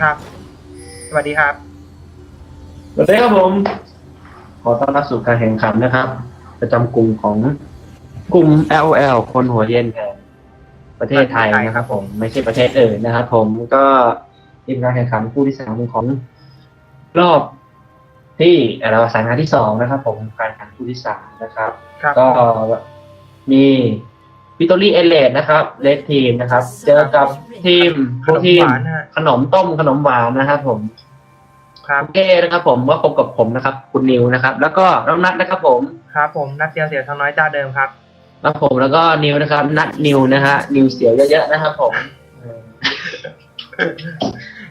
ครับ สวัสดีครับ สวัสดีครับผม ขอต้อนรับสู่การแข่งขันนะครับ ประจำกลุ่มของกลุ่ม LOL คนหัวเย็นแห่งประเทศไทยนะครับ ผมไม่ใช่ประเทศอื่นนะครับ ผมก็ทีมการแข่งขันคู่ที่สามของรอบที่เราสายงานที่สองนะครับ ผมการแข่งขันคู่ที่สามนะครับ ครับ ก็มี วิตตอรี่เอเลดนะครับเลดทีมนะครับ เจอกับทีมขนมทีมหวานนะฮะขนมต้มขนมหวานนะครับผมครับโอเคนะครับ ผมว่าพบกับผมนะครับ คุณนิวนะครับ แล้วก็น้องนัทนะครับผมครับ ผมนัดเดียวเสียทางน้อยเจ้าเดิมครับแล้วผมแล้วก็นิวนะครับ นัทนิวนะฮะนิวเสียวเยอะๆนะครับ ผมเออ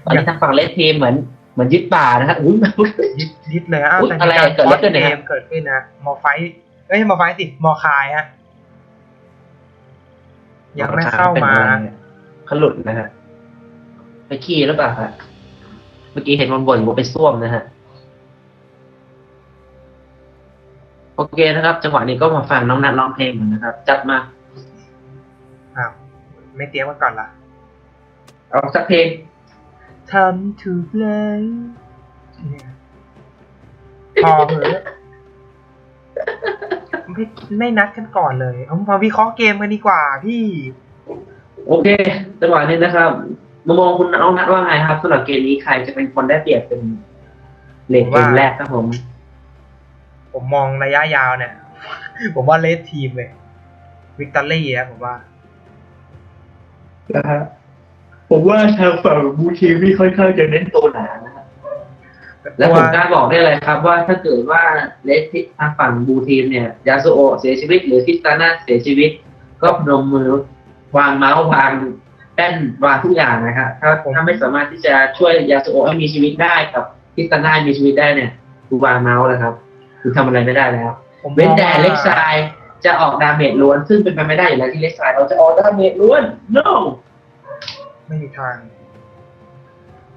ตอนนี้ทางฝั่งเลดทีมเหมือนเหมือนยึดป่านะฮะอุ้ยยึดยึดเลยอ้าวอุ๊ยแต่อะไรมีการเกิดอะไรขึ้นเนี่ยเกมเกิดขึ้นนะมอไฟท์เอ้ยมอไฟท์สิมอคายฮะ ยังไม่เข้ามาเขาหลุดนะฮะไปขี้หรือเปล่าฮะเมื่อกี้เห็นวันบ่นว่าไปส้วมนะฮะโอเคนะครับ จังหวะนี้ก็มาฟังน้องนัทร้องเพลงเหมือนนะครับ จัดมาอ้าวไม่เตรียมกันก่อนล่ะเอาสักเพลงทำถูกเลยเนี่ยพอเหอะ ไม่ไม่นัดกันก่อนเลยเอามาวิเคราะห์เกมกันดีกว่าพี่ โอเคจังหวะนี้นะครับมามองคุณน้องนัทว่าไงครับสำหรับเกมนี้ใครจะเป็นคนได้เปรียบเป็นเลดเกมแรกครับผม ผมมองระยะยาวเนี่ย ผมว่าเลสทีมเลยวิกตอรี่นะผมว่านะฮะผมว่าทางฝั่งบูทีนี่ค่อนข้างจะเน้นตัวหนานะครับ และผมกล้าบอกได้เลยครับ ว่าถ้าเกิดว่าเลสที่ทางฝั่งบูทีมเนี่ยยาสุโอะเสียชีวิต หรือคิสตาน่าเสียชีวิต ก็พนมมือวางเมาส์วางแป้นวางทุกอย่างนะครับถ้าถ้าไม่สามารถที่จะช่วยยาสุโอะให้มีชีวิตได้กับคิสตาน่ามีชีวิตได้เนี่ยคือวางเมาส์แล้วครับคือทำอะไรไม่ได้แล้วผมมเว้นองแต่ว่าเล็กไซด์จะออกดาเมจล้วนซึ่งเป็นไปไม่ได้อยู่แล้วที่เล็กไซด์เราจะออกดาเมจล้วน no ไม่มีทาง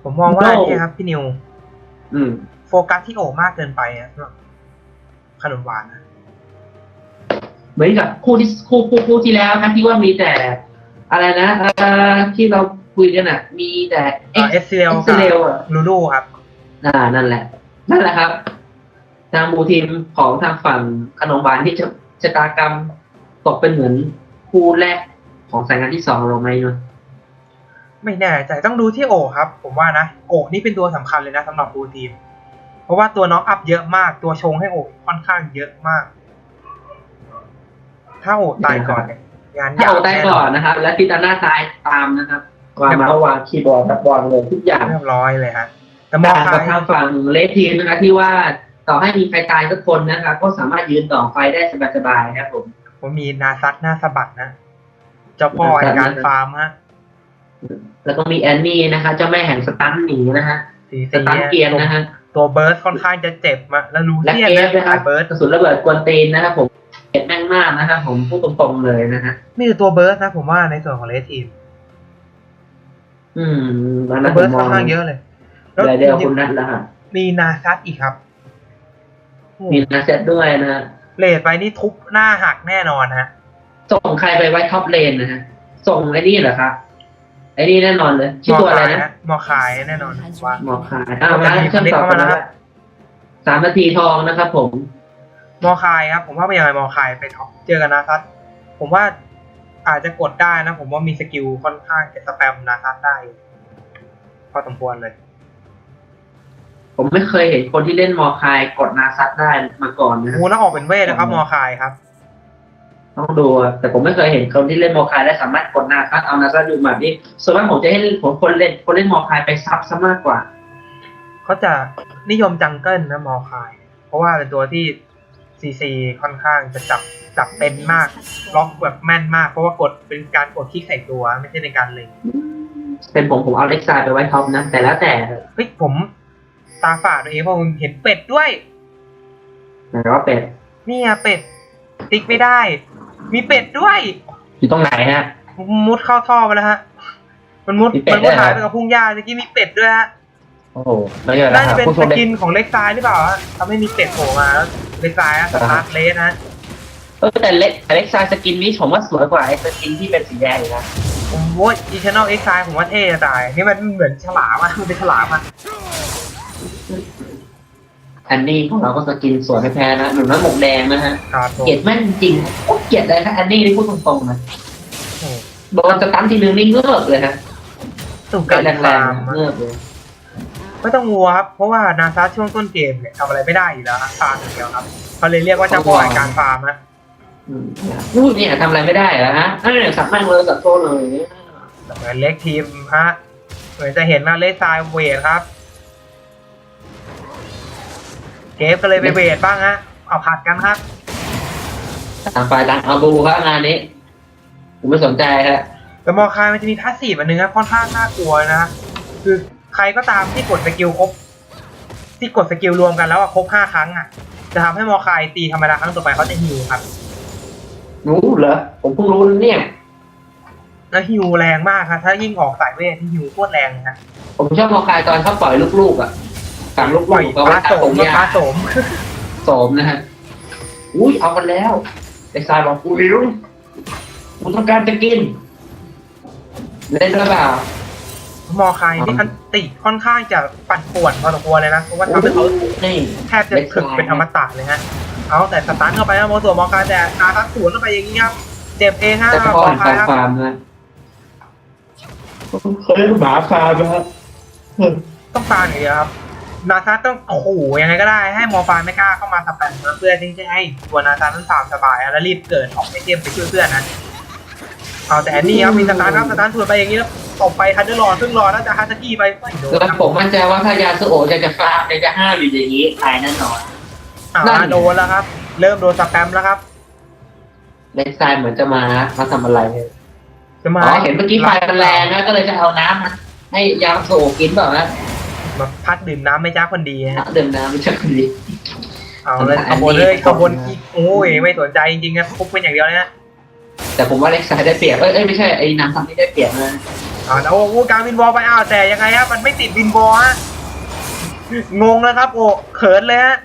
ผมมองว่า No เนี่ยครับพี่นิว อืมโฟกัสที่โอมากเกินไปนะสำหรับขนมหวานนะเหมือนกับคู่ที่คู่คู่คู่ที่แล้วนะที่ว่ามีแต่ อะไรนะเอ่อที่เราคุยกันอะ มีแต่เอสเซลเอ็กซ์เรลอะลูลูครับอ่านั่นแหละ นั่นแหละครับ ทางบูทีมของทางฝั่งขนมหวานที่จะชะตากรรมตกเป็นเหมือนคู่แรกของสายงานที่สองเราไหมเนอะ ไม่แน่ใจต้องดูที่โอครับ ผมว่านะโอนี่เป็นตัวสำคัญเลยนะสำหรับบูทีม เพราะว่าตัวน็อกอัพเยอะมากตัวชงให้โอค่อนข้างเยอะมาก ถ้าโอตายก่อนเนี่ยงานถ้ายาวเอาได้ก่อนนะครับ และพิตาน่าตายตามนะครับวางมาก็วางคีย์บอร์ดแบบวางเลยทุกอย่างเรียบร้อยเลยฮะแต่มมอองคากับยทางฝั่งเลสทีมนะครับที่ว่าต่อให้มีใครตายสักคนนะครับก็สามารถยืนต่อไฟได้สบายๆนะครับผมผมมีนาซัดหน้าสะบัดนะเจ้าพ่อแห่งการฟาร์มฮะ แล้วก็มีแอนนี่นะคะเจ้าแม่แห่งสตันหนีนะฮะสีสตันเกียร์นะฮะตัวเบิร์สค่อนข้างจะเจ็บมาแล้วรู้และเซียนเกนะฟนะครับเบิร์สกระสุนระเบิดกวนตีนนะครับผมเจ็บแม่งมากนะครับผมพูดตรงๆเลยนะฮะนี่คือตัวเบิร์สนะผมว่าในส่วนของเลสทีมอืมแล้วตัวนะผเบิร์มสมค่อองนข้างเยอะเลยแล้วรายเดียวคุณนัทแล้วฮะมีนาซัดอีกครับโอ้มีนาเซตด้วยนะฮะเลดไปนี่ทุบหน้าหักแน่นอนฮะส่งใครไปไว้ท็อปเลนนะฮะส่งไอ้นี่เหรอครับ ไอ้นี่แน่นอนเลยชื่อตัวอะไรนะมอคายแน่นอนผมว่าหมอขายอ้าวมาเชื่อมต่อกันแล้วครับสามนาทีทองนะครับ ผมมอคายครับ ผมว่าไม่ยังไงมอคายไปท็อปเจอกันนาซัดผมว่าอาจจะกดได้นะ ผมว่ามีสกิลค่อนข้างจะสแปมนาซัดได้อยู่พอสมควรเลย ผมไม่เคยเห็นคนที่เล่นมอคายกดนาซัดได้มาก่อนนะฮะงูแล้วออกเป็นเวทนะครับ มอคายครับ ต้องดูอะแต่ผมไม่เคยเห็นคนที่เล่นมอคายได้สามารถกดนาซัดเอานาซัดอยู่แบบนี้ส่วนมากผมจะให้ผมคนเล่นคนเล่นมอคายไปซับซะมากกว่าเขาจะนิยมจังเกิลนะมอคาย เพราะว่าเป็นตัวที่ซีซีค่อนข้างจะจับจับเป็นมากล็อกแบบแม่นมาก เพราะว่ากดเป็นการกดคลิกใส่ตัวไม่ใช่ในการเล็งเป็นผมผมเอาเล็กซายไปไว้ท็อปนะ แต่แล้วแต่เฮ้ยผมตาฝาดตัวเองเพราะผมเห็นเป็ดด้วยแต่ว่าเป็ด เนี่ยเป็ดติ๊กไม่ได้ มีเป็ดด้วย อยู่ตรงไหนฮะ มุดเข้าท่อไปแล้วฮะ มันมุดมีเป็ดมันมุดด้วยเหรอ หายไปกับพุ่งหญ้าเมื่อกี้มีเป็ดด้วยฮะโอ้โหแล้วอย่างไรน่าคจะรับเป็นผู้ชสมเด็กินกของเล็กซ้ายหรือเปล่าฮะทำให้มีเป็ดโผล่มาแล้วเล็กซ้ายฮะสอ่าตาร์ทเลสฮะเออแต่เล็กแต่เล็กซายสกินนี้ผมว่าสวยกว่าไอ้สกินที่เป็นสีแดงอีกนะผมว่าอีชแนลเอ็กไซผมว่าเท่จะตายนี่มันเหมือนฉลามอะมันเป็นฉลามอะแอ นนี่ของเราก็สกินสวยไม่แพ้นะหนุ่มน้ำหมกแดงนะฮะครับผมเกลียดแม่นจริงโคตรเกลียดเลยนะแอนนี่นี่พูดตรงๆนะโอ้โดนสตันทีนึงนี่เงือกเลยฮะตุ่มเกลีกายรดแรงฟาร์มๆอะเงือกเลยไม่ต้องงัวครับเพราะว่านาซาช่วงต้นเกมเนี่ยทำอะไรไม่ได้อยู่แล้วครับฟาร์มอย่างเดียวครับเขาเลยเรียกว่าเจ้าพ่อแห่งการฟาร์มนะอืมพูดเนี่ยทำอะไรไม่ได้เหรอฮะเออสับแม่งเลยสับโซ่เลย เหมือนเล็กทีมฮะเหมือนจะเห็นว่าเลสไซเวทครับ ฟก็เลยไปเวทบ้างฮะ เอาผัดกันครับต่างฝ่ายต่างเอาบูครับงานนี้ผมไม่สนใจฮะแต่มอคายมันจะมีพาสซีฟอันหนึงครับค่อนข้างน่ากลัวนะคือใครก็ตามที่กดสกิลครบ ที่กดสกิลรวมกันแล้วอะครบห้าครั้งอะจะทำให้มอคายตีธรรมดาครั้งต่อไปเขาจะฮิวครับรู้เหรอผมเพิ่งรู้นะเนี่ยแล้วฮิวแรงมากครับถ้ายิ่งออกสายเวทที่ฮิวโคตรแรงเลยนะผมชอบมอคายตอนเขาปล่อยลูกๆอะ สั่งลูกปล่อยๆก็ปไว้ลาตาโสผมมกับยาปลาโสมโสมนะฮะอุ้ยเอากันแล้วไอ้ทรายบอกกูหิวกูต้องการจะกินเล่นหรือเปล่ามอคายนี่อันติค่อนข้างจะปั่นป่วนพอสมควรเลยนะเพราะว่าทำให้เขานี่แทบจะถึกเป็นอมตะเลยฮะเอาแต่สตันเข้าไปนะโมตัวมอคายแต่อาทักสวนเข้าไปอย่างนี้ครับเจ็บเองฮะแต่มพออคายครับฟาร์มนะเคยหมาฟาร์มนะครับต้องฟาร์มอย่างเดียวครับ นาซาต้องขู่ยังไงก็ได้ให้มอร์ฟานไม่กล้าเข้ามาสแปมนะเพื่อที่จะให้ตัวนาซานั้นฟาร์มสบายอะแล้วรีบเกิดออกไปเทียมไปช่วยเพื่อนนะเอาแต่อันนี้ครับมีสตาร์ทครับสตาร์ทสวนไปอย่างนี้แล้วตบไปทันได้รอซึ่งรอแล้วจะฮัตสกี้ไปไม่โดนแล้วครับผมมั่นใจว่าถ้ายาสุโอะจะจะฟาร์มจะจะห้ามอยู่อย่างนี้ตายแน่นอนอ่านั่นโดนแล้วครับ เริ่มโดนสแปมแล้วครับเล็กทรายเหมือนจะมามาทำอะไรจะมาอ๋อเห็นเมื่อกี้ไฟมันแรงนะก็เลยจะเอาน้ำมาให้ยาสุโอะกินเปล่านะมาพัดดื่มน้ำไม่จ้าคนดีฮะดื่มน้ำไม่ใช่คนดีเอาเลยอัขนนี้บวนเลยขบวนอีกโอ้ยไม่สนใจจริงๆนะคุกเป็นอย่างเดียวเลยนะแต่ผมว่าเล็กทรายได้เปรียบเอ้ยเอ้ยไม่ใช่ไอ้น้ำทำนี่ได้เปรียบนะอ่าแล้วโอ้การวินบอลไปอ้าวแต่ยังไงฮะมันไม่ติดวินบอลฮะงงแล้วครับ โอ้เขินเลยฮะ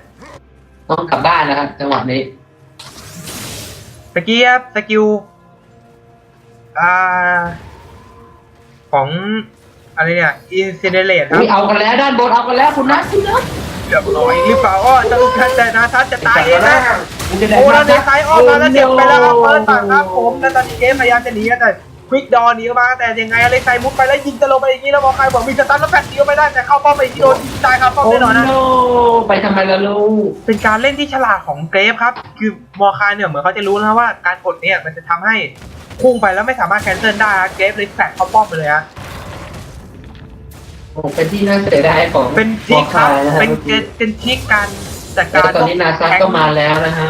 ต้องกลับบ้านนะครับจังหวะนี้ตะกี้ครับสกิลอ่าของ อะไรเนี่ยอินซิเดเลตครับ อุ้ยเอากันแล้วด้านบนเอากันแล้วคุณนัทคุณนัทเรียบร้อยหรือเปล่าอ้อจะแต่นาทัศน์จะตายเองนะมันจะได้โอ้แล้วเดซายออกมาแล้วเจ็บไปแล้วครับเปิดฝั่งครับผมแล้วตอนนี้เกมพยายามจะหนีแต่ควิกดอหนีออกมาแต่ยังไงอเล็กไซมุดไปแล้วยิงจะลงไปอย่างนี้แล้วมองใครบอกมีสตันแล้วแฟนเดียวไม่ได้แต่เข้าป้อมไปอีกทีโดนยิงตายครับป้อมโอ้แน่นอนนะ โนไปทำไมล่ะลูกเป็นการเล่นที่ฉลาดของเกรฟครับ คือมอร์คายเนี่ยเหมือนเขาจะรู้แล้วว่าการกดเนี่ยมันจะทำให้พุ่งไปแล้วไม่สามารถแคนเซิลได้ฮะเกรฟเลยแฟดเข้าป้อมไปเลยฮะ โอ้เป็นที่น่าเสียดายของเป็นทริกครับนะฮะเป็นเป็นเป็นทริกการจัดแต่การตอนนี้นาซักก็มาแล้วนะฮะ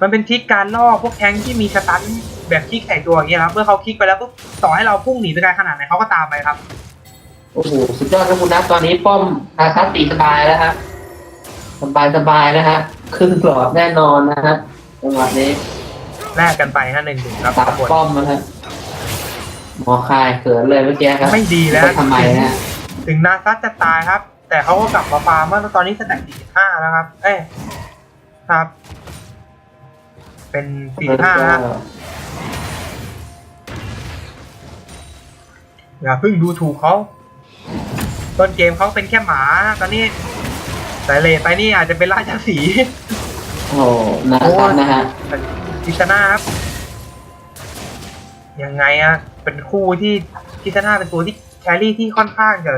มันเป็นทริกการล่อพวกแทงค์ที่มีสตันแบบคลิกใส่ตัวอย่างเงี้ยครับเมื่อเขาคลิกไปแล้วปุ๊บต่อให้เราพุ่งหนีไปไกลขนาดไหนเขาก็ตามไปครับ โอ้โห สุดยอดครับคุณนัทตอนนี้ป้อมนาซักตีสบายแล้วฮะ สบายสบายนะฮะ ครึ่งหลอดแน่นอนนะฮะจังหวะนี้แลกกันไปฮะหนึ่งหนึ่งครับตัดทุกคนป้อมนะฮะ หมอคายเขินเลยเมื่อกี้ครับไม่ดีแล้วไปทำไมนะฮะถึงนาซัสจะตายครับ แต่เขาก็กลับมาฟาร์มว่าตอนนี้สแต็ก45แล้วครับ เอ้ยครับ เป็น45ฮะอย่าเพิ่งดูถูกเขาต้นเกมเขาเป็นแค่หมา ตอนนี้แต่เลทไปนี่อาจจะเป็นราชสีห์โอ้นาซักนะฮะกิชนาครับ ยังไงอะเป็นคู่ที่กิชนาเป็นตัวที่แครี่ที่ค่อนข้างจะ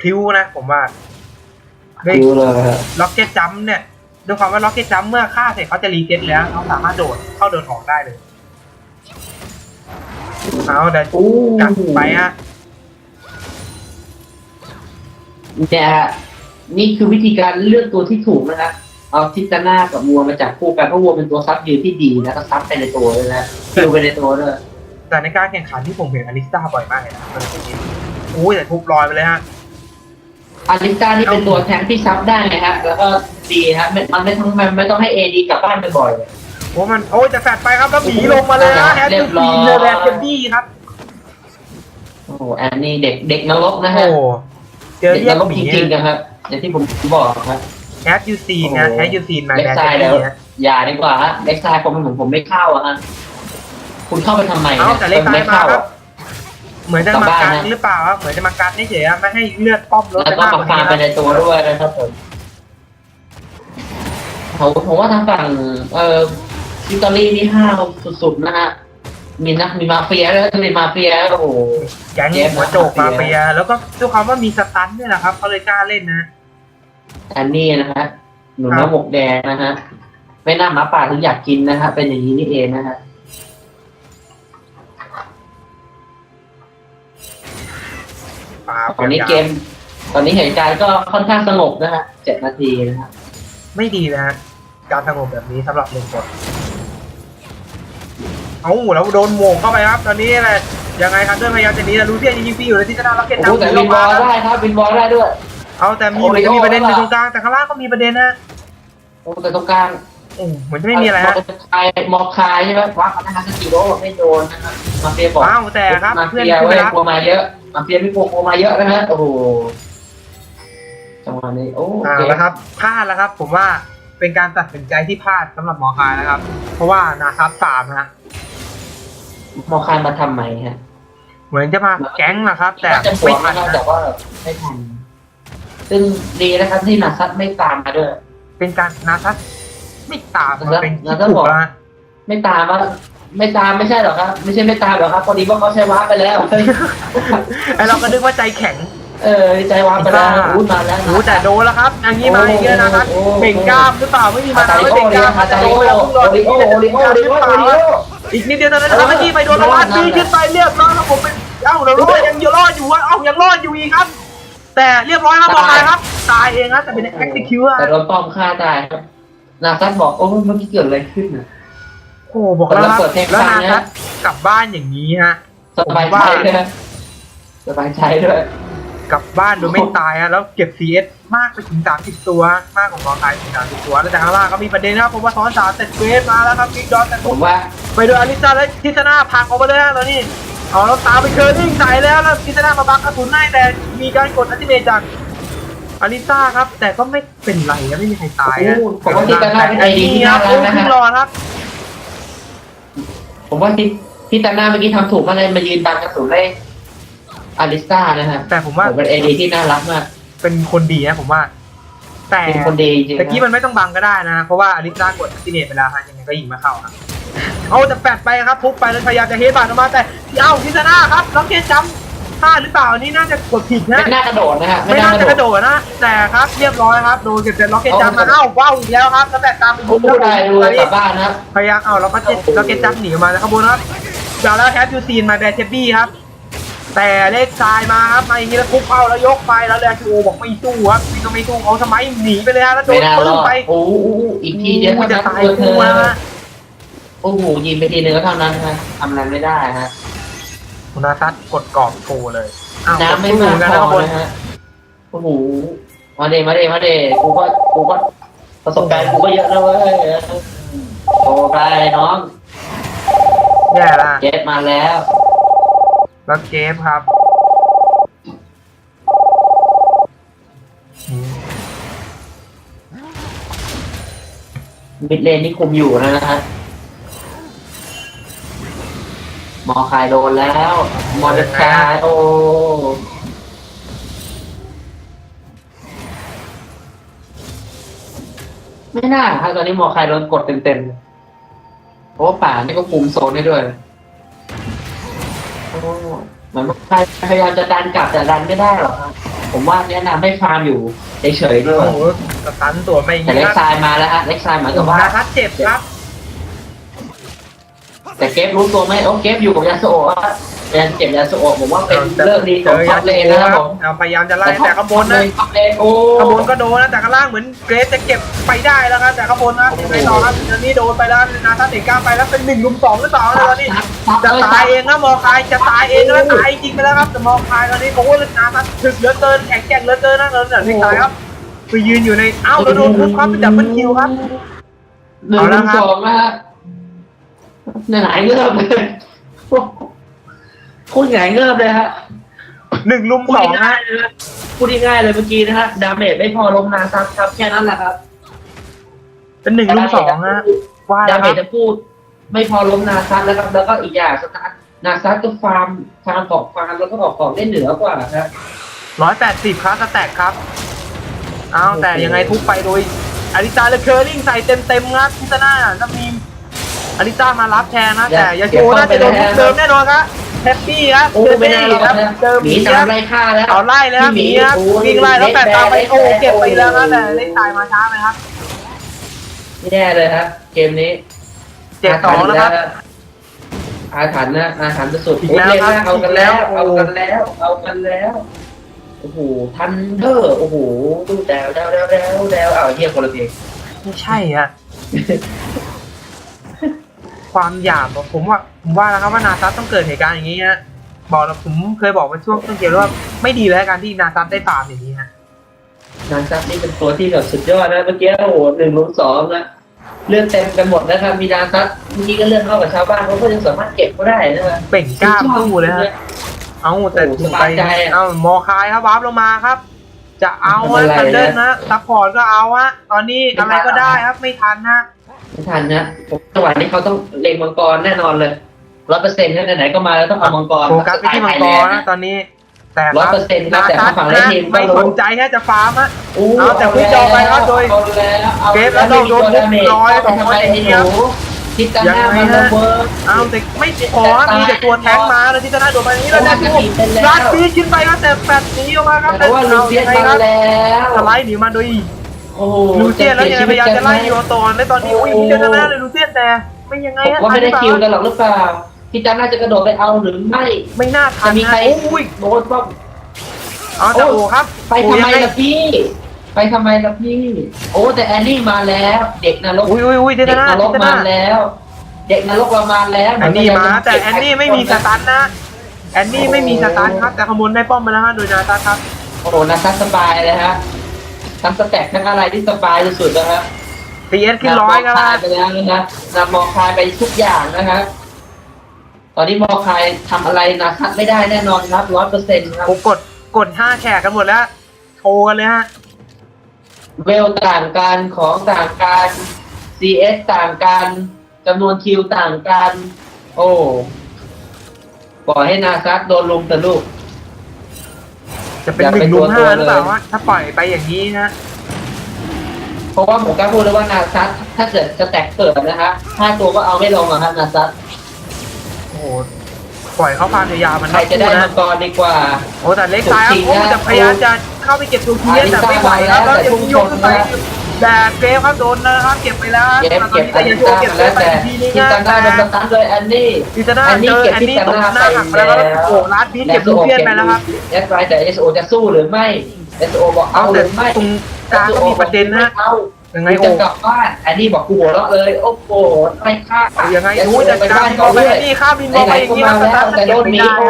พลิ้วนะผมว่าด้วยดูเลยฮะล็อกเก็ตจัมเนี่ยด้วยความว่าล็อกเก็ตจัมเมื่อฆ่าเสร็จเขาจะรีเก็ตแล้วเขาสามารถโดดเข้าโดดออกได้เลยเอาเดี๋ยวอู้จัดไปฮะเนี่ยฮะนี่คือวิธีการเลือกตัวที่ถูกนะฮะเอาทิตาน่ากับวัวมาจับคู่กันเพราะวัวเป็นตัวซับยืนที่ดีนะก็ซับไปในตัวเลยนะคิวไปในตัวด้วย แต่ในการแข่งขันที่ผมเห็นอลิสตาบ่อยมากเลยนะมันเป็นอย่างนี้อุ้ยแต่ทุบลอยไปเลยฮะอาริสตานี่เป็นตัวแทงที่ซับได้ไงฮะ แล้วก็ดีฮะมันมันไม่ต้องมันไม่ต้องให้เอดีกลับบ้านบ่อยโอ้มันโอ้ยจะแฟดไปครับแล้วหมีลงมาเลยนะแอดเรียูยบร้ซีอยเนอร์แบนเคนดี้ครับๆโอ้โหแอนนี่เด็กเด็กนรกนะโอ้ฮะโหเจอเด็กเรียนกรกหจมีริงๆนะครับอย่างที่ผมบอกครับแอดยูซีนะโอ้โหแอดยูซีมาเล็กแบนไซเคนด์แล้วดี้นะอย่าดีกว่าฮะเล็กไซด์ผมผมผมไม่เข้าอะฮะ คุณเข้าไปทำไมเอานี่ยแต่เลขซ้ายไม่มาเข้าครับ เหมือนจะมากลับบ้านกันนะหรือเปล่าครับเหมือนจะมากันเฉยๆครับไม่ให้เลือดป้อมลดแล้วไปก็มากกมาว่าฟานี้ร์มไปนะในตัวด้วยนะครับผมผมผมว่าทางฝั่งเอ่ออิตาลีนี่ห้าวสุดๆนะฮะมีนักมีมาเฟียแล้วมีมาเฟียโอ้โหแก๊งเกมหัวโจกมามาเฟีเฟียยแล้วก็ด้วยความว่ามีสตันเนี่ยแหละครับเขาเลยกล้าเล่นนะอันนี้นะฮะหนูครัน้ำบหมกแดงนะฮะไม่น่าหมาป่าถึงอยากกินนะฮะเป็นอย่างนี้นี่เองนะฮะ ป่าตอนนี้เกม ตอนนี้เหตุการณ์ก็ค่อนข้างสงบนะฮะเจ็ดนาทีนะฮะไม่ดีนะฮะการสงบแบบนี้สำหรับเลนกดเอาแล้วโดนโหม่งเข้าไปครับ ตอนนี้แหละยังไงครับเดินพยายามจะหนีแต่ลูเซียนยังยิงฟรีอยู่ในที่ชนะล็อกเก็ตโอ้โหแต่วินบอลได้ครับวินบอลได้ด้วย เอาแต่มีโอ้เหโหมือนจะมีประเด็นอยู่ตรงกลางแต่ข้างล่างก็มีประเด็นนะโอ้แต่ตรงกลางโอ้เหมือนจะไม่มีอะไรฮะมอคายมอคายใช่ไหมวักนะฮะสกิโลไม่โดนนะครับมาเฟียบอกว้าวแต่ครับมาเพื่อนเฟียคือเว้ไปยรับกลัวมาเยอะ มาเฟียไม่กลัวกลัวมาเยอะนะฮะโอ้โหจังหวะนี้โอ้อ่าเกมแล้วครับพลาดแล้วครับ ผมว่าเป็นการตัดสินใจที่พลาดสำหรับหมอคายนะครับ เพราะว่านาซับสามฮะมอคายมาทำใหม่ฮะเหมือนจะมาแก๊งนะครับ แต่จะบวไม่กทันะนครับนะแต่ว่าไม่ทันซึ่งดีนะครับที่นาซัดไม่ตามมาด้วย เป็นการนาซับไม่ตามนาซัดเป็นนาที่ซัดถูบกอกแล้วฮะไม่ตามว่า ไม่ตามไม่ใช่หรอกครับ ไม่ใช่ไม่ตามหรอกครับพอดีว่าเขาใช้วาร์ปไปแล้วไอเราก็นึกว่าใจแข็งเออใจวาร์ปไปแล้วอู้มาแล้วโอ้แต่โดนแล้วครับอย่างนี้มาอีกเยอะนะครับโอ้โหเบ่งกล้ามหรือเปล่าไม่มีมาฮาตานาริไม่โอเบ่งกเรียล้ามฮาตาริโอแล้วโอริโอโอริโอโอริโอโอริโออีกนิดเดียวเท่านั้นนะครับเมื่อกี้ไปโดนละวันปีขึ้นไปเรียบร้อยแล้วผมเป็นเอ้าเรารอดยังรอดอยู่วะเอ้ายังรอดอยู่อีกครับ แต่เรียบร้อยแล้วมองไปครับตายเองครับแต่เป็นแอคติคิวอะแต่โดนป้อมฆ่าตายครับนาซัดบอกโอ้เมื่อกี้เกิดอะไรขึ้นน่ะ โอ้บอกแล้วครับแล้วเปิดเพลงแล้วฟันางนะทัศกลับบ้านอย่างนี้ฮะสบายใจด้วยนะสบายใจด้วย กลับบ้านโดยไม่ตายฮะแล้วเก็บ CS มากไปถึง 30 ตัว มากกว่าน้องตายถึง30ตัว แล้วแต่ข้างล่างก็มีประเด็นนะครับผมว่าซ้อนสามเสร็จเกรสมาแล้วครับบิ๊กดอทแต่ผผมมว่า ไปโดนอลิซาและทิศนาพังออกมาเลยฮะตอนนี้เอาแล้วตามไปเคิร์นิ่งใส่แล้วแล้วทิศนามาบังกระสุนให้แต่มีการกดอัลติเมทจากอลิซาครับ แต่ก็ไม่เป็นไรนะไม่มีใครตายฮะโอ้ผมว่าทิศนาเป็นไอดีที่คน่ารับรัโอ้กนะขึ้นฮะรอครับ ผมว่าที่ที่ตาหน้าเมื่อกี้ทำถูกก็เลยมายืนดันกระสุนได้อาริสตานะฮะแต่ผมว่าผมเป็นไอดีที่น่ารักมาก เป็นคนดีนะผมว่า แต่เป็นคนดีจริงๆตะกี้มันไม่ต้องบังก็ได้นะ เพราะว่าอลิซากดอัลติเมทไปแล้วฮะยังไงก็ยิงไม่เข้าครับเอาแต่แปดไปครับทุบไปแล้วพยายามจะเฮดบาดออกมาแต่เอ้าทิศนาครับน้องเกนจำ พลาดหรือเปล่านี่น่าจะกดผิดนะ ไม่น่ากระโดดนะฮะไม่น่าจะกระโดดนะ แต่ครับเรียบร้อยครับโดนเก็บเสร็จล็อกเก็ตจัมมาเอ้าว้าวอีกแล้วครับแล้วแต่ตามไปพูดได้ดูตอนกนี้ลับบ้านนะครับพยายามเอาล็อกเก็ตล็อกเก็ตจัมหนีออกมาแล้วขบวนครับเดี๋ยวแล้วแคปยูซีนมาแบร์เชฟบี้ครับ แต่เลขทรายมาครับมาอย่างนี้แล้วคุกเอาแล้วยกไปแล้วแลนจูโอบอกไม่สู้ครับนี่ก็ไม่สู้เอาทำไมหนีไปเลยฮะแล้วโดไม่นน่ารปึ้องดไปโอ้โหอีกทีเดียวโอ้เท่าจะนั้นตายตัวเธคู่อแล้วฮะโอ้โหยิงไปทีนึงก็เท่านั้นฮะทำอะไรไม่ได้ฮะ คุณอาทัศน์กดกรอบโชว์เลยอ้าวน้ำไม่สู้มากันพนะอขบวนนะฮะโอ้โหมาเดมาเดมาเดกูก็กูก็ประสบการณ์กูก็เยอะนะเว้ยโอ้ไปน้องแย่ละเจ็ดมาแล้วแล้วเกมครับอืมมิดเลนนี่คุมอยู่นะนะฮะ มอคายโดนแล้ว มอเดคายโอ้ไม่น่าฮะตอนนี้มอคายโดนกดเต็มๆเพราะว่าป่านี่ก็คุมโซนได้ด้วยโอ้เหมือนใครพยายามจะดันกลับแต่ดันไม่ได้หรอกครับผมว่าแนะนำให้ฟาร์มอยู่เฉยๆดีกโอ้ว่าโหสตันตัวไม่ยิแต่งเล็กครับซายมาแล้วฮะเล็กซายเหมือนกับว่านาทัศน์เจ็บครับ แต่เกฟรู้ตัวไหมโอ้เกฟอยู่กับยาสโอะอะยังเก็บยาสโอะผมว่าเป็นเรื่องดีของท็อปเลนนะครับผมเอาพยายามจะไล่แต่ข้างบนนะท็อปเลนโอ้ข้างบนก็โดนนะแต่ข้างล่างเหมือนเกรซจะเก็บไปได้แล้วครับแต่ข้างบนนะยังไงต่อครับตอนนี้โดนไปแล้วนาทัศน์เอกล้าไปแล้วเป็นหนึ่งลุมสองหรือเปล่านะตอนนี้จะตายเองนะมอคายจะตายเองแล้วตายจริงไปแล้วครับแต่มอคายตอนนี้โอ้โหนาทัศน์ถึกเหลือเกินแข็งแกร่งเหลือเกินนะตอนนี้ที่ตายครับไปยืนอยู่ในอ้าวแล้วโดนทุบครับเป็นดับเบิลคิวครับหนึ่งเอาละลุมครับสองนะฮะ หงายเงือบเลยพูดหงายเงือบเลยฮะหนึ่งลุมพูดสองง่าฮะยๆเลยนะพูดง่ายๆเลยเมื่อกี้นะฮะดาเมจไม่พอลงนาซับครับแค่นั้นแหละครับเป็นหนึ่งลุมสองฮะว่าดาแล้วเมคจรับจะพูด ไม่พอล้มนาซัตแล้วครับ แล้วก็อีกอย่างสตาร์ทนาซัตก็ฟาร์มฟาร์มออกฟาร์มแล้วก็ออกของได้เหนือกว่าครับ ร้อยแปดสิบครับสแต็กครับเอาแต่ยังไงทุบไปโดยอาริตาเลเคอร์ลิงใส่เต็มเต็มๆครับพิซซ่าแล้วมี อาริตามารับแทนนะแต่ยาโชน่าจะโดนทุบเดิมแน่นอนครับแฮปปี้ครับโอ้เจอไม่เบ้น่ารอครัดบนะเจอหหมีมีตาคมรับไล่ฆ่าแล้วเอาไล่เลยครับหมีครับโอ้ยวิ่งไล่แล้วแปดตามไปโอ้เละเก็บไปแล้วครับเละแต่เล่นตายมาช้าไหมครับไม่แน่เลยครับ เกมนี้เจ็ดสองแล้วครับอาถรรพ์นะอาถรรพ์สุดอีกโอ้ยแล้วเล่นครับนะเอากันแล้วอีกแล้วเอากันแล้วเอากันแล้วโอ้โหทันเดอร์โอ้โหดูแดวแดวแดวแดวแดวเอาเฮียคนละเพลงไม่ใช่ฮะ ความหยาบอะผมว่าผมว่าแล้วครับว่านาซัตต้องเกิดเหตุการณ์อย่างนี้ฮะบอกแล้วผมเคยบอกไปช่วงต้นเกมแล้วว่าไม่ดีเลยการที่นาซัตได้ฟาร์มอย่างนี้ฮะนานซับนี่เป็นตัวที่แบบสุดยอดนะเมื่อกี้โอ้โหหนึ่งลุมสองนะเลือดเต็มกันหมดนะครับมีนานซับเมื่อกี้ก็เลือดเข้ากับชาวบ้านเขาก็ยังสามารถเก็บก็ได้นะครับเบ่งกล้ามสู้เลยฮะเอาแต่โอ้โหถูกสไปบายใจอะเอามอคายครับวาร์ปลงมาครับ จะเอาทำฮะอะไรทันเดิลนะนะซัพพอร์ตก็เอาฮะตอนนี้อะไรก็ได้ครับไม่ทันฮะ ไม่ทันนะผมจังหวะนี้เขาต้องเล็งมังกรแน่นอนเลยร้อยเปอร์เซ็นต์ไหนๆก็มาแล้วต้องเอามังกร โฟกัสไปที่มังกรนะตอนนี้ แต่คร้อยรับเปอร์เซ็นต์นะนาแต่ซัตฝั่งไลนะทีมก็ไม่สรู้นใจแค่จะฟาร์มฮะอู้เอาแต่ผู้จองไปครับโดยอาแล้วอาเกมแล้วโดนไม่มีตัวร้อยดาเมจสองร้อยเข้าไปเดียวทำไมไอ้หนูคิดกันหน้ายังไงมันฮะระเบิดเอาแต่ไม่พอฮะมีแต่ตัวแท้งมาแล้วที่จะน่าโดนไปนี้แล้วได้ดูโอ้ยเป็นแล้วลาดปีขึ้นไปครับแต่แฟดหนีออกมาครับแต่ว่าลูเซียนไงมาครับแล้วสไลด์หนีมาโดยโอ้โหลูเซียนแล้วยังไงพยายามจะไล่ยูโรโตนในตอนนี้อุ้ยโอ้โหเจอชนะเลยลูเซียนแต่ไม่ยังไงผมฮะว่าไม่ได้ทัคิวหรือเปกันล่าหรอกหรือเปล่าพี่จันน่าจะกระโดดไปเอาหรือไม่ ไม่น่าทัจะนมีนะใครอุ้ยโดนบ้างเอาแต่โอ้ครับ ไปทำโอ้ไมยังงล่ะพี่ ไปทำไมล่ะพี่ โอ้แต่แอนนี่มาแล้ว เด็กนรกอุ้ยอุ้ยอุ้ยเจเด็อกชนะนรกเจอชมานะแล้ว เด็กนรกเรามาแล้วแอนนี่มาแต่แอนนี่ไม่มีสตันนะ แอนนี่ไม่มีสตันครับแต่ขโมยได้ป้อมมาแล้วฮะโดยนาตาครับโอ้โหนักซัดสบายเลยฮะ ทั้งสแต็กทั้งอะไรที่สบายสุดๆนะฮะตีเอสขึ้นร้อยกันนำมละคายไปแล้วนะฮะนำมอคายไปทุกอย่างนะฮะตอนนี้มอคายทำอะไรนาซัดไม่ได้แน่นอนครับร้อยเปอร์เซ็นต์ครับโอ้กดกดห้าแขกกันหมดแล้วโชว์กันเลยฮะเวลต่างกันของต่างกัน CS ต่างกันจำนวนคิวต่างกัน โอ้ปล่อยให้นาซัดโดนลุมแต่ลูก จะเป็นอย่าหไปนึ่งลุมตัวห้าตัวหรือเปล่าเลยว่าถ้าปล่อยไปอย่างนี้นะ เพราะว่าผมกล้าพูดเลยว่านาซัดถ้าเกิดจะแตกเกิดนะฮะห้าตัวก็เอาไม่ลงอะครับนาซัดโอ้โหปล่อยเขาพามยาวๆมันใครจะได้นะมังกรดีกว่า โอ้แต่เล็กซ้ายครับจริงๆโอ้นะแต่พยายามจะเข้าไปเก็บตัวเคียนแต่ไม่ไหวครับแล้วยังยกขึ้นไป แต่เกรฟครับโดนนะครับเก็บไปแล้วเก็บตอนเก็บนี้อัแต่นยันี้งโชว์เก็บแล้ได้วไปแต่อีกทีนึงคิดนะกันได้โดนสตันเลยแอนนี่ดิจิทัลแอนนี่เจอเก็บแอนที่นี่ตกจำหน้าหน้าหักไปแล้วก็ไปแล้วโอ้ลาดบีทเก็บลูกเพี้ยนไปแล้วครับเอสไแต่เอสโอจะสู้หรือไม่เอสโอบอกเอาเอาหแต่รือไม่ตรงกลางก็มีประเด็นนะเอายังไงจะโอ้กลับบ้านแอนนี่บอกกูหัวเราะเลยโอ้โหไม่ฆ่าเอายังไงเอสโอ้โอยแต่ไปกลาบ้างนก็เขาไปด้วยนี่ข้ามบินบอลไหไปนอย่างๆก็นี้มาแล้วสแล้วตาร์ทแต่เก็โดบนไม่มีได้โอ้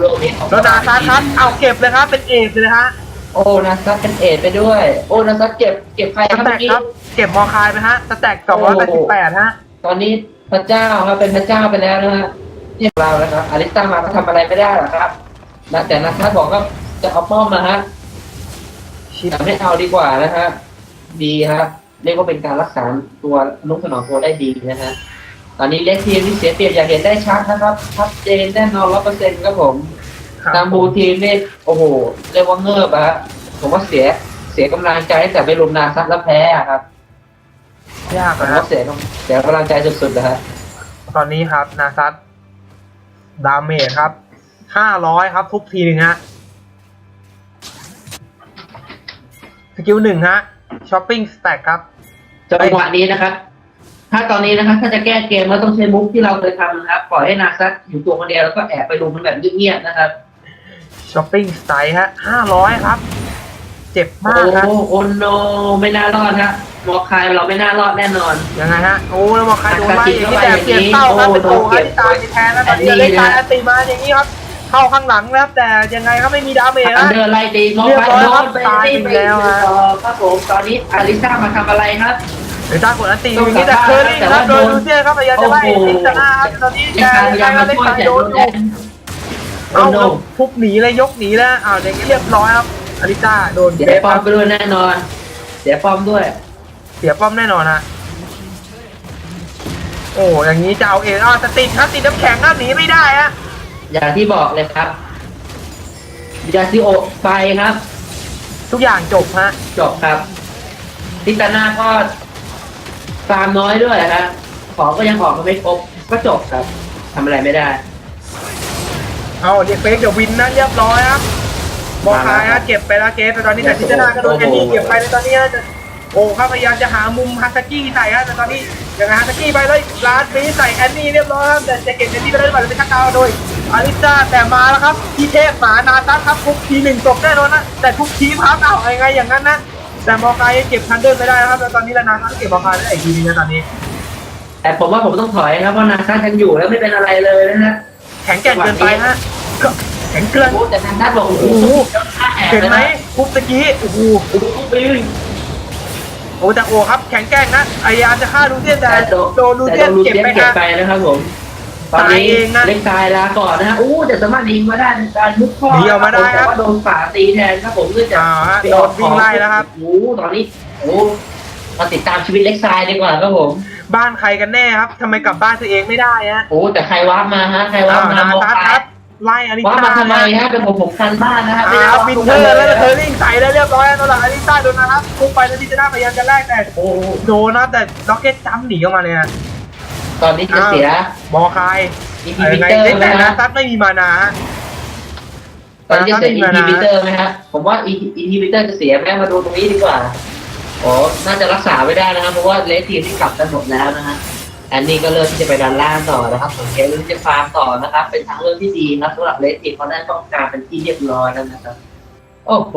โดนมีแล้วนาซาครับเอาเก็บเลยครับเป็นเอกเลยฮะ โอ้นาซัดเป็นเอดไปด้วย โอ้นาซัดเก็บเก็บใครสครับแต็เมื่กอกี้ ครับ เก็บมอคายไปฮะสแต็กสองร้อยแปดสิบแปดฮะ ตอนนี้พระเจ้าครับเป็นพระเจ้าไปแล้วนะฮะเรียกเราแล้วครับอาริสตามาก็ทำอะไรไม่ได้หรอกครับนะแต่นาซัดบอกก็จะเอาป้อมนะฮะชิปแต่ไม่เอาดีกว่านะฮะดีครับเรียกว่าเป็นการรักษาตัวนุ่งถนอมตัวได้ดีนะฮะตอนนี้เล็กทีมที่เสียเปรียบอยากเห็นได้ชัดนะครับชัดเจนแน่นอนร้อยเปอร์เซ็นต์ครับผม ตามบูทีมนี่โอ้โหเรียกว่าเงือบอะฮะผมว่าเสียเสียกำลังใจตั้งแต่ไปรุมนาซัดแล้วแพ้อะครับยากผมนะครัว่าบ เสียกำเสียกำลังใจสุดๆนะฮะตอนนี้ครับ นาซัตดาเมจครับห้าร้อยครับ ทุกทีหนึ่งฮะ สกิลหนึ่งฮะช้อปปิ้งสแต็กครับ จังหวะนี้นะครับ ถ้าตอนนี้นะครับ ถ้าจะแก้เกมเราต้องใช้มุกที่เราเคยทำนะครับ ปล่อยให้นาซัดอยู่ตัวคนเดียวแล้วก็แอบไปรุมมันแบบเงียบๆนะครับ ช้อปปิ้งสไตล์ฮะห้าร้อยครับ เจ็บโอ้มากครับโอ้โนไม่น่ารอดฮะมอคายเราไม่น่ารอดแน่นอน ยังไงฮะ โอ้แล้วบอกใครโดนไล่อย่างนี้แต่เปลี่ยนเต้าครับเป็นโอ้ฮะที่ตายที่แทนแล้วตอนนี้เล่นตายอันตีมาอย่างนี้ครับ เข้าข้างหลังแล้วแต่ยังไงครับไม่มีดาเมจอันนะเดอร์ไล่ตีมอเรียบคายร้อยโดครับนไปตายตีไปไปแล้วฮะต่อครับผมตอนนี้อาริซ่ามาทำอะไรครับหรือตากดอันตีอย่างนี้แต่เคอรี่ครับโดนลูเซียนครับพยายามจะไล่ซิกซาน่าครับตอนนี้ไอ้แต่การพยายามมาเล่นช่วยตายแต่โดโดนนอแดยู่น เอาโอ้โนทุบหนีเลยยกหนีแล้วอ้าวอย่างนี้เรียบร้อยครับอาริต้าโดนเสียเบฟฟอคร์มรับไปด้วยแน่นอน เสียฟอร์มด้วย เสียป้อมแน่นอนฮะโอ้อย่างนี้จะเอาเอออะแต่ติดครับติดน้ำแข็งครับหนีไม่ได้ฮะอย่างที่บอกเลยครับยาซิโอไปครับ ทุกอย่างจบฮะจบครับทิตาน่าก็ฟาร์มน้อยด้วยครับของก็ยังออกมาไม่ครบก็จบครับทำอะไรไม่ได้ เอาเรียกเฟกเดี๋ยววินนะเรียบร้อยครับบอลคายฮะเก็บไปแล้วเกมแต่ตอนนี้แต่ทิจนาก็โดนแอนนี่เก็บไปในตอนนี้ฮะจะโอ้ครับพยายามจะหามุมฮาซากิใส่ฮะแต่ตอนนี้ยังไงฮาซากิไปเลยลาดฟีใส่แอนนี่เรียบร้อยครับแต่จะเก็บแอนนี่ไปได้หรือเปล่าเป็นชักดาวน์โดยอาริซ่าแต่มาแล้วครับทีเทพหมานาซัสครับทุกทีหนึ่งจบแน่นอนนะแต่ทุกทีพับเอายังไงอย่างนั้นนะแต่บอลคายยังเก็บทันเดินไม่ได้นะครับแต่ตอนนี้แล้วนาซัสเก็บบอลคายได้อีกทีนึงนะตอนนี้ แต่ผมว่าผมต้องถอยครับเพราะนาซายังอยู่แล้วไม่เป็นอะไรเลยนะฮะ แข็งแกร่งเกินไปฮะก็แข็งเกินโอ้แต่นาซาบอกโอ้โหฆ่าแอบเห็นเลยไหมนะปุ๊บตะกี้โอ้โหโอ้โหปิ้งโอ้แต่โอ้ครับแข็งแกร่งนะพยายามจะฆ่าลูเซียนแต่แต่โดโดนลูแต่เซียนโดนลูเก็บเซียนไปเก็บฮะไปนะครับผมตอนนี้ตายเองนะเล็กตายลาก่อนนะฮะโอ้แต่สามารถยิงมาได้ในการมุดข้อหนีออกมาได้ครับแต่ว่าโดนฝ่าตีแทนครับผมเพื่อจะอ่าฮะไปโดออนกวิ่งไล่แล้วครับโอ้โหตอนนี้โอ้มาติดตามชีวิตเล็กซายดีกว่าครับผม บ้านใครกันแน่ครับทำไมกลับบ้านตัวเองไม่ได้ฮะโอ้แต่ใครว้าร์ปมาฮะใครว้าอ้าร์ปวมานาโมซัสคาครับไล่อลิว้าร์ปซ่ามาทำไมนะฮะเป็นผมผมคันบ้านนะฮะไม่อ่าได้วินเทอร์แล้วเธอริ่งใส่แล้วเรียบร้อยแล้วตอนหลังอลิซ่าโดนนะครับปุ๊บไปแล้วที่จะได้พยายามจะแลกแต่โอ้โดนนะแต่ล็อกเก็ตจัมป์หนีออกมาเลยฮะตอนนี้จะเสียบอลคายอีเอพีอพิไงเตอร์แต่นะนาฮะซัสไม่มีมานาฮะ ตอนนี้จะเสียอีนาซัสไม่มีมานาพีพิเตอร์ไหมฮะผมว่าอีพีพิเตอร์จะเสียแม่มาดูตรงนี้ดีกว่า โอ้น่าจะรักษาไว้ได้นะครับ เพราะว่าเลสทีมที่กลับกันหมดแล้วนะฮะ แอนนี่ก็เริ่มที่จะไปดันล่างต่อนะครับส่วนเคลลี่จะฟาร์มต่อนะครับ เป็นทางเลือกที่ดีนะสำหรับเลสทีมเพราะได้ต้องการเป็นที่เรียบร้อยแล้วนะครับ โอ้โห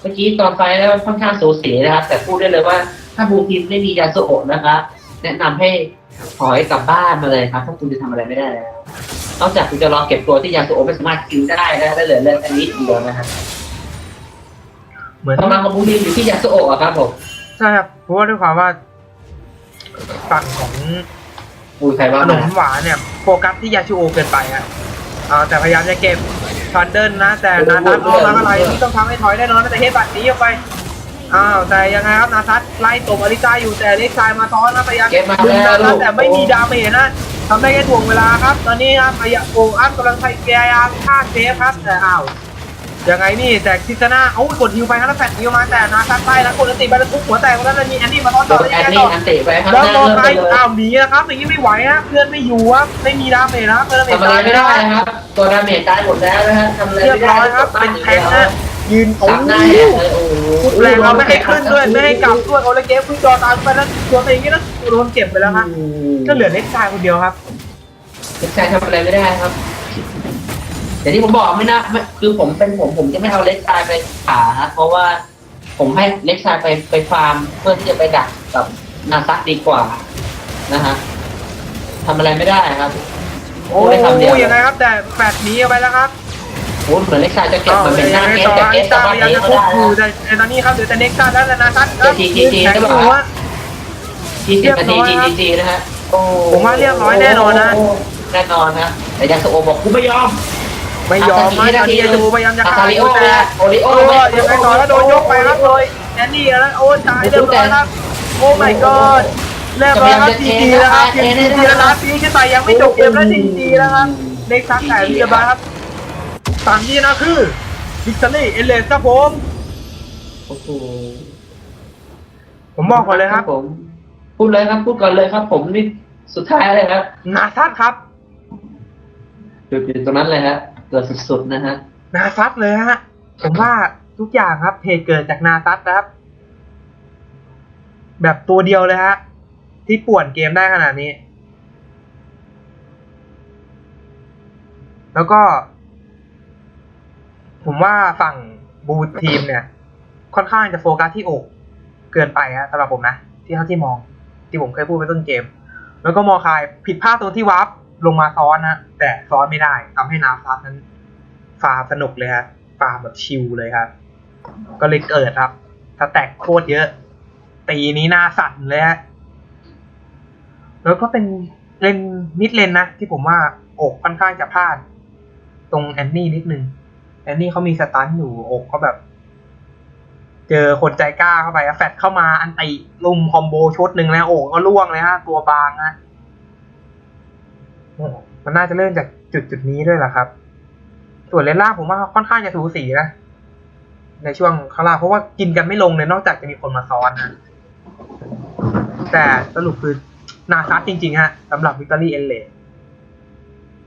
เมื่อกี้ตอนไฟแล้วค่อนข้างสูสีนะครับ แต่พูดได้เลยว่าถ้าบูทีมไม่มียาโซโอนะครับ แนะนำให้ถอยกลับบ้านมาเลยครับเพราะคุณจะทำอะไรไม่ได้แล้ว นอกจากคุณจะรอเก็บตัวที่ยาโซโอไม่สามารถคิวได้นะได้เหลือเรื่องอันนี้เดียวนะฮะ เหมือนต้กำองลังของบูมทีมอยู่ที่ยาโซโอะอะครับผมใช่ครับเพราะว่าด้วยความว่าฝั่งของอุ้ยใครขว่านมหวานเนี่ยโฟกัสที่ยาชูโอเกินไปอะอ่าแต่พยายามจะเก็บฟันเดิลนะ แต่นาทัสเอามาอะไรที่ต้องทำให้ถอยแน่นอนนะแต่เฮดบัตรหนีออกไปอ้าวแต่ยังไงครับนาทัสไล่ตบอลิซ่าอยู่แต่เล็กชายมาซ้อนนะพยายามเก็บมาดึงแล้นาวทัลูสกแต่ไม่มีดาเมจนะทำได้แค่ถ่วงเวลาครับ ตอนนี้ครับพยายามโอ้อัพกำลังพยายามฆ่าเซฟครับแต่อ้าว ยังไงนี่แต่คิสนาเอ้ากดฮิวไปครับแล้วแฟดฮิวมาแต่นาทัสไปแล้วกดอันติไปแล้วทุบหัวแตกแล้วแล้วมีแอนดี้มาซ้อนโดต่อนแล้วแอยังนไงนี่ต่ออันเตะไปครับแล้วหน้ามองเริ่มไปไปเลยอ้าวหนีนะครับอย่างนี้ไม่ไหวฮะเพื่อนไม่อยู่ครับไม่มีดาเมจนะครับเพื่อนดาเมจทำอะไรไม่ได้นะครับตัวดาเมจตายหมดแล้วนะฮะทำอะไรเรียบไม่ได้ร้อยครับเป็นแทงนะยืนโอ้ตัดหน้าโหแหกเลยโอ้โหทุบแรงเราไม่ให้ขึ้นด้วยไม่ให้กลับด้วยโอเลเกฟขึ้นจอตามไปแล้วตัวเองนี่นะโดนเก็บไปแล้วครับก็เหลือเล็กชายคนเดียวครับเล็กชายทำอะไรไม่ได้ครับ แต่ที่ผมบอกไม่น่าไม่คือผมเป็นผมผมจะไม่เอาเล็กชายไปขาฮะเพราะว่าผมให้เล็กชายไปไปฟาร์มเพื่อที่จะไปดักกับนาซักดีกว่านะฮะทำอะไรไม่ได้ครับ โอ้พูดได้คำเดียวยังไงครับ แต่แฟดหนีเอาไปแล้วครับโอ้เหมือนเล็กชายจะเก็บอ้าวเหมือนเป็นหยัน้างไงเกมต่อแต่อาเกริมต้าสาพมารถยายามนี้จะก็ทุบได้อยู่นะแต่ตอนนี้ครับเหลือแต่เน็กซัสแล้วแต่นาซัสเดี๋ยวทีทีทีแข็งได้อป่ะยู่ฮะยี่สิบนาทีทีทีทีนะฮะโอ้ผมว่าเรียบร้อยแน่นอนนะแน่นอนนะแต่ยังสโอบอกกูไม่ยอม ไม่ยอมไม่ตอนนี้จะดูพยายามจะอาฆ่าซาอริโอยู่แต่โอริโอโอ้ยยังไงต่อแล้วโดนยกไปครับเลยแอนนี่แล้วโอ้ตายเรียบร้อยครับโอ้ my god เรียบร้อยครับจีจีแล้วครับจีจีแล้วนะปีขึ้นไปยังไม่จบเกมแล้วจีจีแล้วครับเล็กซักแต่เรียบร้อยครับสามที่นะคือวิกตอรี่เอเลสครับผมโอ้โหผมบอกก่อนเลยครับผมพูดเลยครับพูดก่อนเลยครับ ผมนี่สุดท้ายเลยครับนาซัดครับจุดอยู่ตรงนั้นเลยฮะ เกิดสุดๆนะฮะ นาซัดเลยฮะ ผมว่าทุกอย่างครับเหตุเกิดจากนาซัดนะครับ แบบตัวเดียวเลยฮะ ที่ป่วนเกมได้ขนาดนี้ แล้วก็ ผมว่าฝั่งบูทีมเนี่ย ค่อนข้างจะโฟกัสที่อก เกินไปฮะสำหรับผมนะ ที่เท่าที่มอง ที่ผมเคยพูดไปต้นเกม แล้วก็มอคายผิดพลาดตรงที่วาร์ ลงมาซ้อนนะแต่ซ้อนไม่ได้ทำให้นาซัดนั้นฟาร์มสนุกเลยครับฟาร์มแบบชิลเลยครับ ก็เลยเกิดครับสแต็กโคตรเยอะ ตีนี้หน้าสั่นเลยฮะแล้วก็เป็นเลนมิดเลนนะที่ผมว่าอกค่อนข้างจะพลาด ตรงแอนนี่นิดนึงแอนนี่เขามีสตันอยู่อกเขาแบบ เจอคนใจกล้าเข้าไปแฟดเข้ามาอันติลุมคอมโบชุดหนึ่งแล้วอกก็ล่วงเลยฮะตัวบางนะ มันน่าจะเริ่มจากจุดจุดนี้ด้วยแหละครับ ส่วนเลนล่างผมว่าค่อนข้างจะสูสีนะในช่วงข้างล่างเพราะว่ากินกันไม่ลงเลยนอกจากจะมีคนมาซ้อนนะแต่สรุปคือนาซัดจริง ๆ ฮะสำหรับวิกตอรี่เอนเล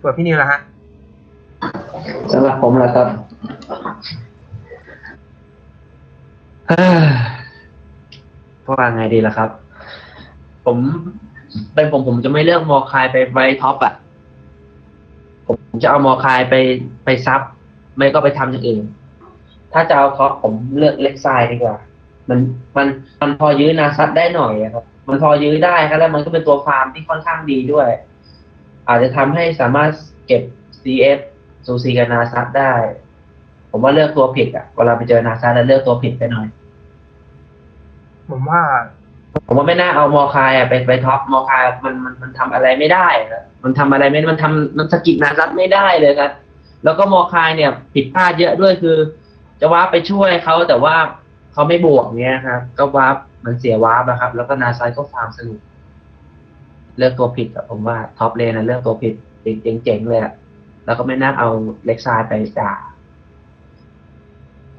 ส่วนพี่นิวล่ะฮะสำหรับผมแหละครับเอ้อว่าไงดีล่ะครับ ผม เป็นผมผมจะไม่เลือกมอคายไปไว้ท็อปอะ ผมจะเอามอคายไปไปซับ ไม่ก็ไปทำอย่างอื่น ถ้าจะเอาท็อปผมเลือกเล็กไซด์ดีกว่า มันมันมันพอยื้อนาซัดได้หน่อยครับ มันพอยื้อได้ครับ แล้วมันก็เป็นตัวฟาร์มที่ค่อนข้างดีด้วย อาจจะทำให้สามารถเก็บ CF ซูซีกับนาซัดได้ ผมว่าเลือกตัวผิดอะเวลาไปเจอนาซัดแล้วเลือกตัวผิดไปหน่อย ผมว่า ผมว่าไม่น่าเอามอคายไปไปท็อปมอคายมันมันมันทำอะไรไม่ได้ครับมันทำอะไรไม่มันทำมันสกิดนาซัดไม่ได้เลยครับ แล้วก็มอคายเนี่ยผิดพลาดเยอะด้วยคือ จะวาร์ปไปช่วยเขาแต่ว่าเขาไม่บวกเนี้ยครับ ก็วาร์ปมันเสียวาร์ปนะครับ แล้วก็นาซัดก็ฟาร์มสนุกเลือกตัวผิดผมว่าท็อปเลนนะเลือกตัวผิดเจ๋งๆเลยแล้วก็ไม่น่าเอาเล็กซายไปด่า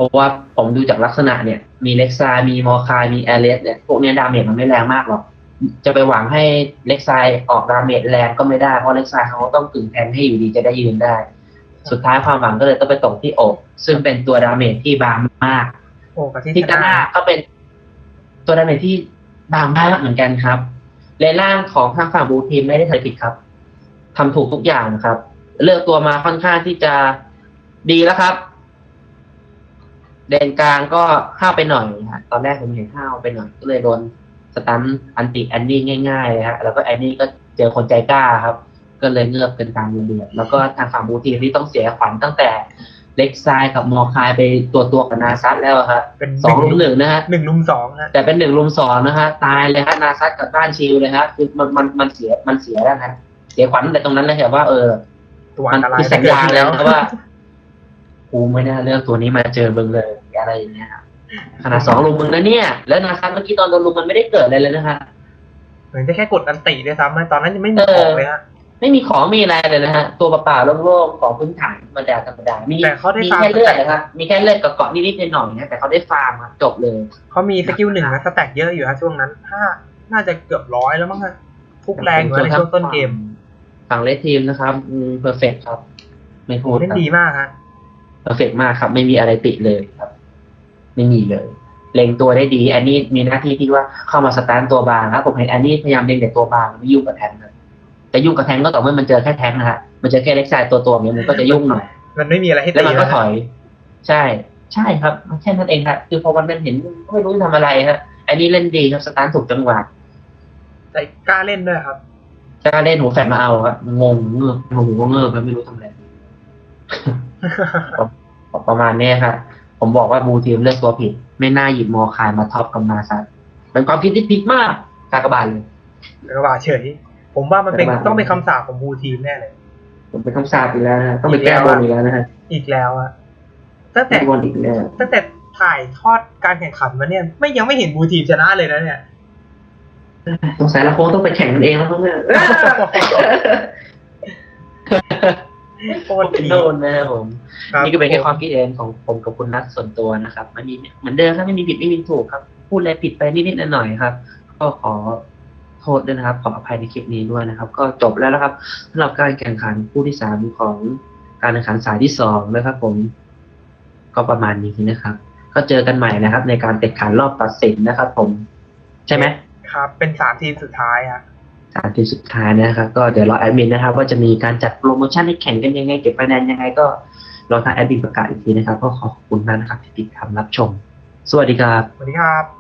ราะว่าผมดูจากลักษณะเนี่ย มีเล็กซายมีมอคายมีแอเรสเนี่ย พวกเนี้ยดาเมจมันไม่แรงมากหรอก จะไปหวังให้เล็กซายออกดาเมจแรงก็ไม่ได้ เพราะเล็กซายเขาก็ต้องกึ่งแทนให้อยู่ดีจะได้ยืนได้ สุดท้ายความหวังก็เลยต้องไปตกที่อก ซึ่งเป็นตัวดาเมจที่บางมากโอ้กับที่ที่ชกานะน่าก็เป็นตัวดาเมจที่บางมากเหมือนกันครับเลนล่างของทางฝั่งบูทีมไม่ได้ทำผิดครับทำถูกทุกอย่างนะครับ เลือกตัวมาค่อนข้างที่จะดีแล้วครับ เดนกลางก็ห้าวไปหน่อยฮะตอนแรกผมเห็นห้าวไปหน่อยก็เลยโดนสตันอันติแอนนี่ง่ายๆเลยฮะแล้วก็แอนนี่ก็เจอคนใจกล้าครับ ก็เลยเงือบกันกลางเดือดแล้วก็ทางฝั่งบูทีมที่ต้องเสียขวัญตั้งแต่เล็กซายกับมอคายไปตัวตัวกับนาซัตแล้วครับเป็นสองลุมหนึ่งนะฮะหนึ่งลุมสองฮะแต่เป็นหนึ่งลุมสองนะฮะตายเลยฮะนาซัดกับบ้านชิลเลยฮะคือมันมันมันเสียมันเสียแล้วฮะเสียขวัญแต่ตรงนั้นเลยครับว่าเออตัวมัอันตรายคือสัญญาณจะเกิดขึ้นแล้วนะว่า กูไม่น่าเลือกตัวนี้มาเจอมึงเลยอะไรอย่างเงี้ยครับขนาดสองลุมมึงนะเนี่ย แล้วนาซัดเมื่อกี้ตอนโดนลุมมันไม่ได้เกิดอะไรเลยนะฮะเหมือนจะแค่กดอันติด้วยซ้ำนะตอนนั้นยังไม่มีของเลยฮะไม่มีของมีอะไรเลยนะฮะตัวเปล่าๆโล่งๆของพื้นฐานธรรมดาธรรมดามีแต่เขาได้มีฟาร์มแค่เลือดนะครับมีแค่เลือดกับเกาะนิดๆหน่อยๆนะแต่เขาได้ฟาร์มครับจบเลยเขามีสกิลหนึ่งนะสแต็กเยอะอยู่ฮะช่วงนั้นถ้าน่าจะเกือบร้อยแล้วมั้งฮะทุกแรงอยู่นะในช่วงต้นเกมฝั่งเลทีมนะครับเพอร์เฟกครับ ไม่พูดเล่นครับดีมากฮะ เพอร์เฟกมากครับ ไม่มีอะไรติเลยครับ ไม่มีเลย เล็งตัวได้ดีอันนี้มีหน้าที่ที่ว่าเข้ามาสตาร์ทตัวบางครับผมเห็นอันนี้พยายามเล็งแต่ตัวบางไม่ยุ่งกับแทงครับแต่ยุ่งกับแทงก็ต่อเมื่อมันเจอแค่แทงนะฮะมันเจอแค่เล็กไซด์ตัวตัวๆเนี่ยมันก็จะยุ่งหน่อยมันไม่มีอะไรให้แล้วตีมันก็นะถฮะอย ใช่ ใช่ครับแค่นั้นเองครับคือพอวันนั้นเห็นก็ไม่รู้จะทำอะไรฮะอันนี้เล่นดีครับสตาร์ทถูกจังหวะแต่กล้าเล่นด้วยครับจะเล่นหัวแฟนมาเอาครับงงเงือบหัวเงือบแล้วไม่รู้ทำอะไร ประมาณเนี้ยครับ ผมบอกว่าบูทีมเลือกตัวผิด ไม่น่าหยิบมอคายมาท็อปกับมาซัดเป็นความคิดที่ผิดมากกากบาลเลยแล้วก็ว่าเฉย ผมว่ามันเป็นไม่ว่าต้องเป็นคำสาปของบูทีมแน่เลยผมเป็นคำสาปอีกแล้วนะฮะต้องไปแก้บนอีกแล้วนะฮะอีกแล้วอะตั้งแต่แก้บนอีกแล้วตั้งแต่ถ่ายทอดการแข่งขันมาเนี่ยไม่ยังไม่เห็นบูทีมชนะเลยนะเนี่ยสงสัยเราคงต้องไปแข่งกันเองแล้วมั้ง เนี่ยโคตรเป็นโดนนะครับผม ครับนี่ก็เป็นแค่ความคิดเห็นของผมกับคุณนัทส่วนตัวนะครับมันมีเหมือนเดิมครับไม่มีผิดไม่มีถูกครับ พูดอะไรผิดไปนิดๆหน่อยๆครับ ก็ขอโทษด้วยนะครับ ขออภัยในคลิปนี้ด้วยนะครับ ก็จบแล้วนะครับสำหรับการแข่งขันคู่ที่สามของการแข่งขันสายที่สองนะครับ ผม ก็ประมาณนี้นะครับ ก็เจอกันใหม่นะครับ ในการแข่งขันรอบตัดสินนะครับ ผม ใช่ไหมครับ เป็นสามทีมสุดท้ายอะ สามทีสุดท้ายนะครับ ก็เดี๋ยวรอแอดมินนะครับ ว่าจะมีการจัดโปรโมชั่นให้แข่งกันยังไง เก็บคะแนนยังไงก็รอทางแอดมินประกาศอีกทีนะครับ ก็ขอขอบคุณมากนะครับที่ติดตามรับชม สวัสดีครับ สวัสดีครับ